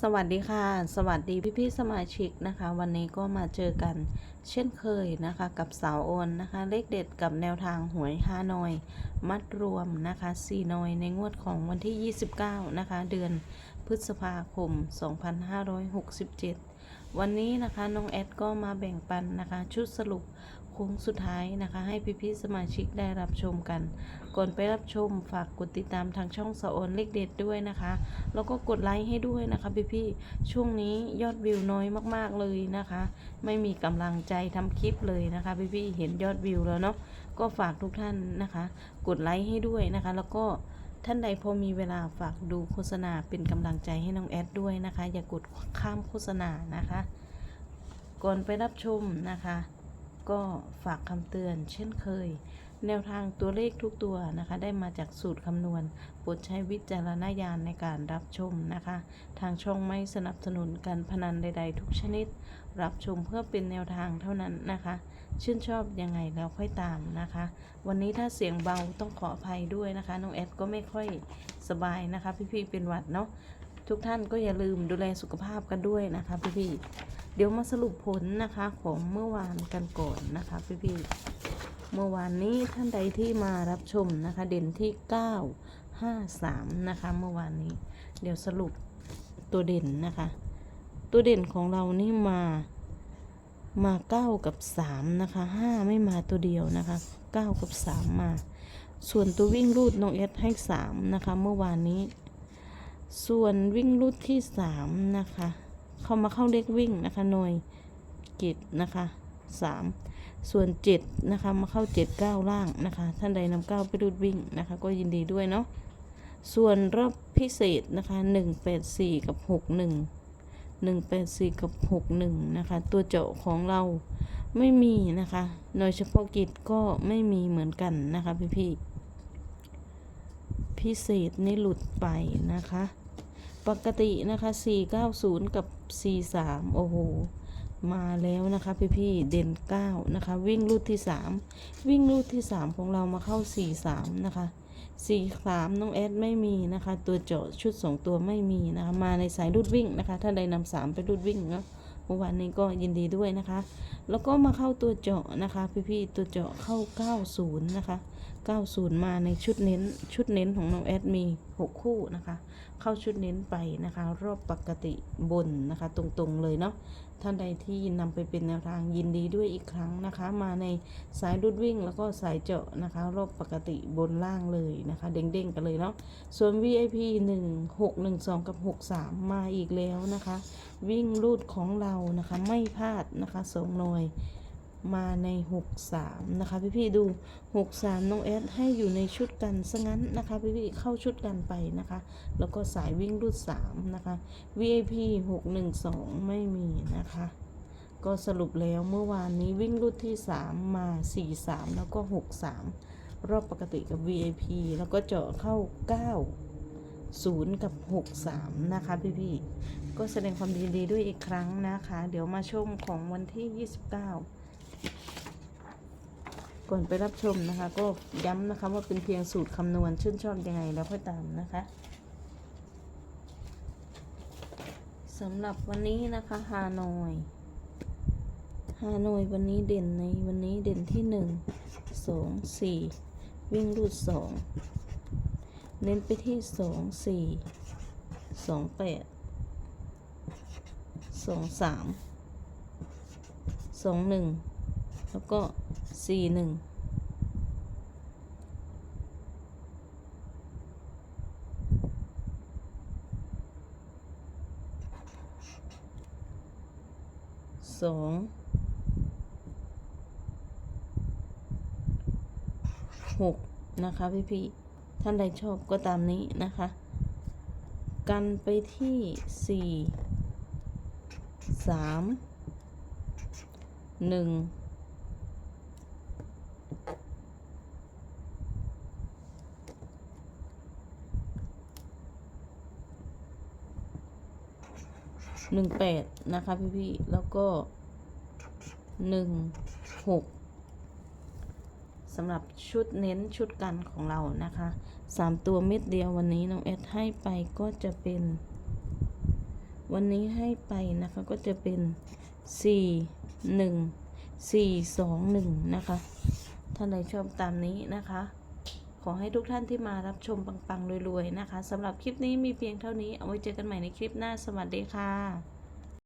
สวัสดีค่ะ สวัสดีพี่ๆสมาชิกนะคะ วันนี้ก็มาเจอกันเช่นเคยนะคะ กับสาวโอนนะคะ เลขเด็ดกับแนวทางหวยฮานอย มัดรวมนะคะ4นอยในงวดของวันที่ 29 นะคะ เดือนพฤษภาคม 2567 วันนี้นะคะน้องแอดก็มาแบ่งปันนะคะ ชุดสรุป โค้งสุดท้ายนะคะ ให้พี่ๆสมาชิกได้รับชมกัน ก่อนไปรับชมฝากกดติดตามทางช่องสะออนเลขเด็ดด้วยนะคะ แล้วก็กดไลค์ให้ด้วยนะคะพี่ๆช่วงนี้ยอดวิวน้อยมากๆเลยนะคะ ไม่มีกำลังใจทำคลิปเลยนะคะพี่ๆเห็นยอดวิวแล้วเนาะก็ฝากทุกท่านนะคะ กดไลค์ให้ด้วยนะคะ แล้วก็ท่านใดพอมีเวลาฝากดูโฆษณาเป็นกำลังใจให้น้องแอดด้วยนะคะ อย่ากดข้ามโฆษณานะคะ ก่อนไปรับชมนะคะ ก็ฝากคำเตือนเช่นเคย แนวทางตัวเลขทุกตัวนะคะ ได้มาจากสูตรคำนวณโปรดใช้วิจารณญาณในการรับชมนะคะ ทางช่องไม่สนับสนุนการพนันใด ๆ ทุกชนิด รับชมเพื่อเป็นแนวทางเท่านั้นนะคะ ชื่นชอบยังไงแล้วค่อยตามนะคะ วันนี้ถ้าเสียงเบาต้องขออภัยด้วยนะคะน้องแอดก็ไม่ค่อยสบายนะคะ พี่ๆเป็นหวัดเนาะทุกท่านก็อย่าลืมดูแลสุขภาพกันด้วยนะคะพี่ๆ เดี๋ยวมาสรุปผลนะคะของเมื่อวานกันก่อนนะคะพี่ๆเมื่อวานนี้ท่านใดที่มารับชมนะคะ เด่นที่ 953 นะคะ เมื่อวานนี้ เดี๋ยวสรุปตัวเด่นนะคะ ตัวเด่นของเรานี่มามา9กับ3นะคะ5ไม่มาตัวเดียวนะคะ9กับ3มา ส่วนตัววิ่งรูดน้องเอสให้3นะคะ เมื่อวานนี้ ส่วนวิ่งรูดที่3นะคะ เข้ามาเข้าเลขวิ่งนะคะหน่วยกิจนะคะ3ส่วน7นะคะมาเข้า7 9ล่างนะคะ ท่านใดนำ9ไปรูดวิ่งนะคะ ก็ยินดีด้วยเนาะส่วนรอบพิเศษนะคะ184กับ61 184กับ61นะคะ ตัวเจาะของเราไม่มีนะคะโดยเฉพาะกิจก็ไม่มีเหมือนกันนะคะพี่ๆพิเศษนี่หลุดไปนะคะ ปกตินะคะ 490 กับ 43 โอ้โห มาแล้วนะคะพี่ๆเด่น 9 นะคะ วิ่งรูดที่ 3 วิ่งรูดที่ 3 ของเรามาเข้า 43 นะคะ 43 น้องแอดไม่มีนะคะ ตัวเจาะชุด 2 ตัวไม่มีนะคะ มาในสายรูดวิ่งนะคะ ถ้าใดนำ3 ไปรูดวิ่งเนาะ เมื่อวานนี้ก็ยินดีด้วยนะคะ แล้วก็มาเข้าตัวเจาะนะคะ พี่ๆตัวเจาะเข้า 90 นะคะ 90 มาในชุดเน้นชุดเน้นของน้องแอดมี 6 คู่นะคะ เข้าชุดเน้นไปนะคะ รอบปกติบนนะคะ ตรงๆเลยเนาะ ท่านใดที่นำไปเป็นแนวทางยินดีด้วยอีกครั้งนะคะ มาในสายรุดวิ่งแล้วก็สายเจาะนะคะรอบปกติบนล่างเลยนะคะ เด้งๆกันเลยเนาะส่วน VIP 1 6 1 2 กับ 6 3 มาอีกแล้วนะคะ วิ่งรูดของเรานะคะ ไม่พลาดนะคะสองหน่วย มาใน 63 นะคะ พี่ๆดู 63 น้องแอดให้อยู่ในชุดกันซะงั้นนะคะ พี่ๆเข้าชุดกันไปนะคะ แล้วก็สายวิ่งรูด 3 นะคะ VIP 612 ไม่มีนะคะ ก็สรุปแล้วเมื่อวานนี้วิ่งรูดที่ 3 มา 43 แล้วก็ 63 รอบปกติกับ VIP แล้วก็เจาะเข้า 9 0 กับ 63 นะคะ พี่ๆก็แสดงความยินดีด้วยอีกครั้งนะคะ เดี๋ยวมาชมของวันที่ 29 ก่อนไปรับชมนะคะ ก็ย้ำนะคะว่าเป็นเพียงสูตรคำนวณชื่นชอบยังไงแล้วค่อยตามนะคะสำหรับวันนี้นะคะฮานอยฮานอยวันนี้เด่นในวันนี้เด่นที่หนึ่งสองสี่วิ่งรูดสองเน้นไปที่สองสี่สองแปดสองสามสองหนึ่ง แล้วก็สี่หนึ่งสองหกนะคะพี่พี่ๆท่านใดชอบก็ตามนี้นะคะ กันไปที่สี่สามหนึ่ง หนึ่งแปดนะคะพี่พี่ๆแล้วก็หนึ่งหกสำหรับชุดเน้นชุดกันของเรานะคะสามตัวเม็ดเดียววันนี้น้องเอดให้ไปก็จะเป็น วันนี้ให้ไปนะคะก็จะเป็นสี่หนึ่งสี่สองหนึ่งนะคะท่านใดชอบตามนี้นะคะ ขอให้ทุกท่านที่มารับชมปังๆรวยๆนะคะสำหรับคลิปนี้มีเพียงเท่านี้เอาไว้เจอกันใหม่ในคลิปหน้าสวัสดีค่ะ